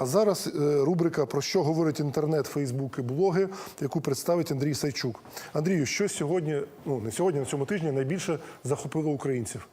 А зараз е, рубрика про що говорить інтернет, Фейсбук і блоги, яку представить Андрій Сайчук. Андрію, що сьогодні, ну не сьогодні, на цьому тижні найбільше захопило українців?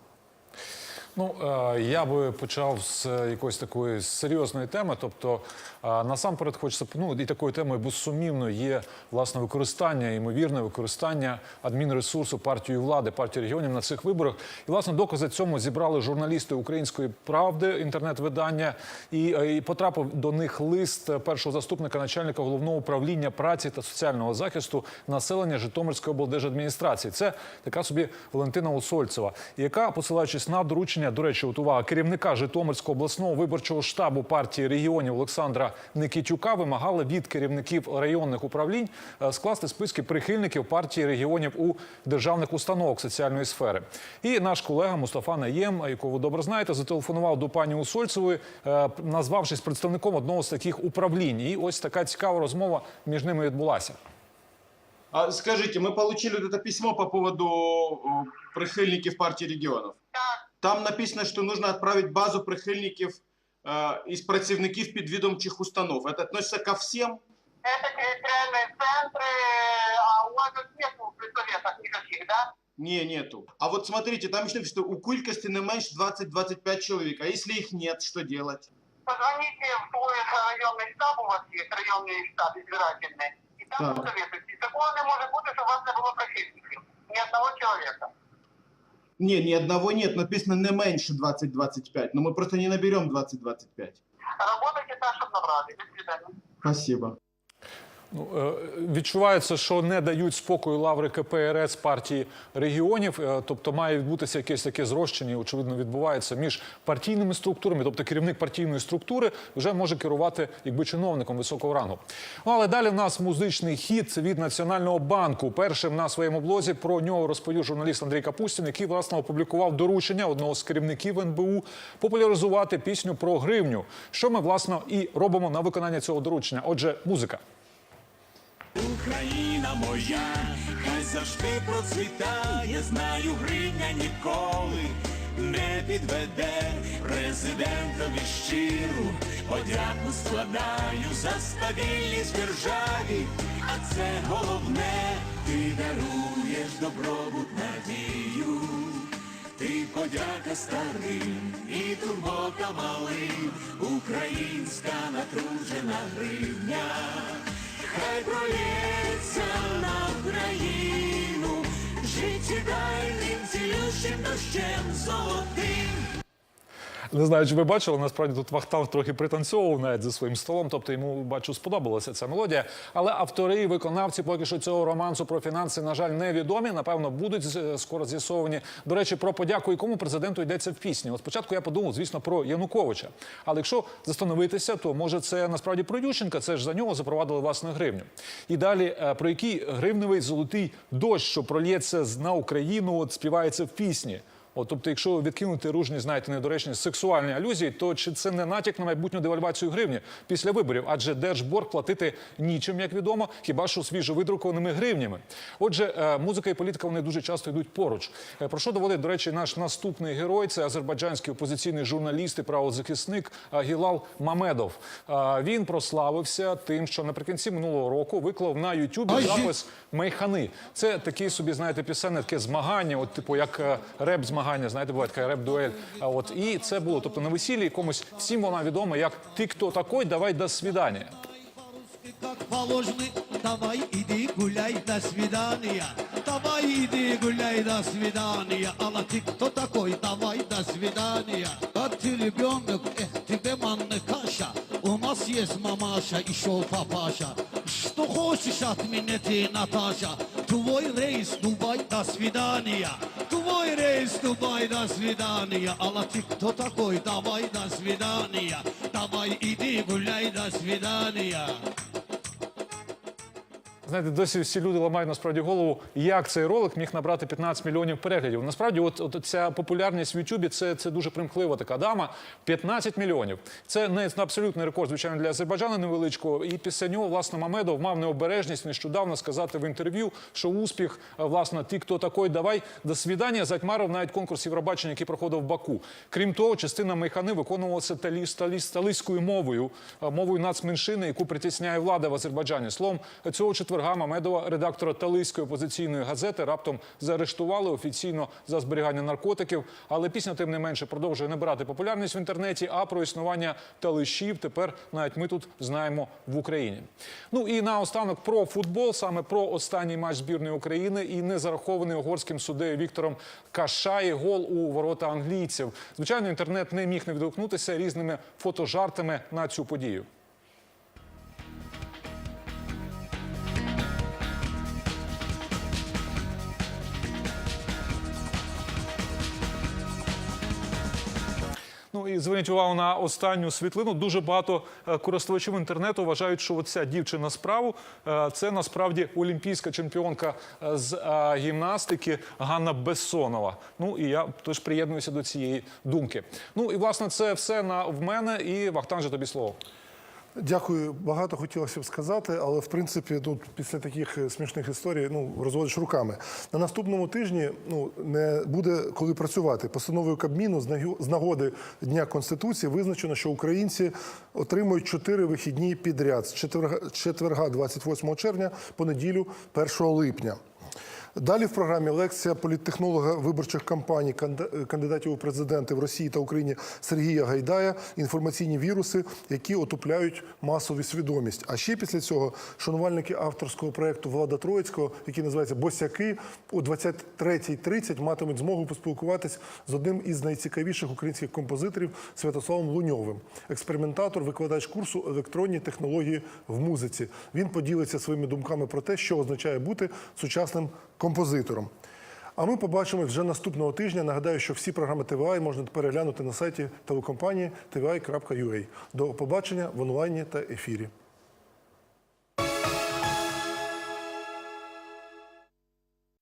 Ну, е, я би почав з якоїсь такої серйозної теми. Тобто, е, насамперед, хочеться ну, і такою темою безсумнівно є власне використання, ймовірне використання адмінресурсу партії влади, партії регіонів на цих виборах. І власне докази цьому зібрали журналісти української правди, інтернет-видання, і, е, і потрапив до них лист першого заступника начальника головного управління праці та соціального захисту населення Житомирської облдержадміністрації. Це така собі Валентина Усольцева, яка, посилаючись на доручення, до речі, от увага керівника Житомирського обласного виборчого штабу партії регіонів Олександра Никитюка, вимагала від керівників районних управлінь е, скласти списки прихильників партії регіонів у державних установах соціальної сфери. І наш колега Мустафа Наєм, якого ви добре знаєте, зателефонував до пані Усольцевої, е, назвавшись представником одного з таких управлінь. І ось така цікава розмова між ними відбулася. А скажите, мы получили вот это письмо по поводу э, прихильників партії регіонів. Там написано, що нужно отправить базу прихильників э, із працівників підвідомчих установ. Это относится ко всем? Это территориальные центры, а у вас тут нет представлентов никаких, да? Не, нету. А вот смотрите, там еще написано, у кількості не менше 20-25 чоловік. А если их нет, что делать? Позвоните в свой районный штаб, у вас есть районный штаб избирательный, и там Так. посоветуйтесь. Такого не может быть, что у вас не было противников. Ни одного человека. Не, ни одного нет. Написано не меньше 20-25. Но мы просто не наберем 20-25. Работайте так, чтобы набрали. До свидания. Спасибо. Ну, е, відчувається, що не дають спокою лаври КПРС партії регіонів. Е, Тобто має відбутися якесь таке зрощення, очевидно, відбувається між партійними структурами. Тобто керівник партійної структури вже може керувати якби чиновником високого рангу. Ну але далі в нас музичний хід від Національного банку. Першим на своєму блозі про нього розповів журналіст Андрій Капустін, який власне опублікував доручення одного з керівників НБУ популяризувати пісню про гривню. Що ми власне і робимо на виконання цього доручення. Отже, музика. Україна моя, хай завжди процвітає, знаю, гривня ніколи не підведе президентові щиру, подяку складаю за стабільність державі, а це головне, ти даруєш добробут надію. Ти подяка старим і турбота малим, українська натружена гривня. Хай пролється на Україну, життєдайним цілющим дощем золотим. Не знаю, чи ви бачили, насправді тут Вахтанг трохи пританцьовував навіть за своїм столом. Тобто йому бачу, сподобалася ця мелодія. Але автори і виконавці поки що цього романсу про фінанси, на жаль, невідомі. Напевно, будуть е, скоро з'ясовані. До речі, про подяку якому президенту йдеться в пісні. От спочатку я подумав, звісно, про Януковича. Але якщо застановитися, то може це насправді про Ющенка. Це ж за нього запровадили власне гривню. І далі е, про який гривневий золотий дощ, що прольється на Україну, от співається в пісні. От, тобто, якщо відкинути ружні, знаєте, недоречні сексуальні алюзії, то чи це не натяк на майбутню девальвацію гривні після виборів? Адже держборг платити нічим, як відомо, хіба що свіжовидрукованими гривнями. Отже, е, музика і політика вони дуже часто йдуть поруч. Е, Про що доводить, до речі, наш наступний герой це азербайджанський опозиційний журналіст і правозахисник Гілал Мамедов. Е, Він прославився тим, що наприкінці минулого року виклав на Ютубі запис Мейхани. Це такий собі, знаєте, пісенне таке змагання, от типу як реп змагання, знаєте, буває така реп-дуель. А от і це було, тобто на весіллі якомусь всім вона відома як ти хто такой, давай до свидання. Как положено, давай иди гуляй, до свидания. Давай иди гуляй, до свидания. Алла, ты кто такой? Давай, до свидания. Как ты ребенок, эх, тебе манна каша. У нас есть мамаша, еще папаша. Что хочешь от меня ты, Наташа? Твой рейс, Дубай, до свидания. Твой рейс, Дубай, до свидания. Алла, ты кто такой? Давай, до свидания. Давай, иди гуляй, до свидания. Знаєте, досі всі люди ламають насправді голову, як цей ролик міг набрати 15 мільйонів переглядів. Насправді, от, от ця популярність в Ютубі це, це дуже примхлива така дама. 15 мільйонів. Це не абсолютний рекорд, звичайно, для Азербайджану невеличкого. І після нього, власне, Мамедов мав необережність нещодавно сказати в інтерв'ю, що успіх, е, власне, ті, хто такой, давай до свідання, затьмарив навіть конкурс Євробачення, який проходив в Баку. Крім того, частина мейхани виконувалася талі, талі, талійською мовою, е, мовою нацменшини, яку притісняє влада в Азербайджані. Словом, цього четверга Мамедова, редактора талийської опозиційної газети, раптом заарештували офіційно за зберігання наркотиків. Але пісня, тим не менше, продовжує набирати популярність в інтернеті. А про існування талишів тепер навіть ми тут знаємо в Україні. Ну і наостанок про футбол, саме про останній матч збірної України і не зарахований угорським суддею Віктором Кашаї гол у ворота англійців. Звичайно, інтернет не міг не відгукнутися різними фотожартами на цю подію. Ну і зверніть увагу на останню світлину. Дуже багато е, користувачів інтернету вважають, що ця дівчина справу е, це насправді олімпійська чемпіонка е, з гімнастики Ганна Бессонова. Ну і я теж приєднуюся до цієї думки. Ну і власне це все на в мене. І Вахтанже, тобі слово. Дякую. Багато хотілося б сказати, але в принципі, тут після таких е, смішних історій ну розводиш руками. На наступному тижні ну не буде коли працювати. Постановою Кабміну з нагоди Дня Конституції визначено, що українці отримують чотири вихідні підряд з четверга 28 червня по неділю 1 липня. Далі в програмі лекція політтехнолога виборчих кампаній кандидатів у президенти в Росії та Україні Сергія Гайдая інформаційні віруси, які отупляють масову свідомість. А ще після цього шанувальники авторського проєкту Влада Троїцького, який називається Босяки, о 23.30 матимуть змогу поспілкуватись з одним із найцікавіших українських композиторів Святославом Луньовим, експериментатор, викладач курсу електронні технології в музиці. Він поділиться своїми думками про те, що означає бути сучасним композитором. А ми побачимо вже наступного тижня. Нагадаю, що всі програми ТВА можна переглянути на сайті телекомпанії tvi.ua. До побачення в онлайні та ефірі.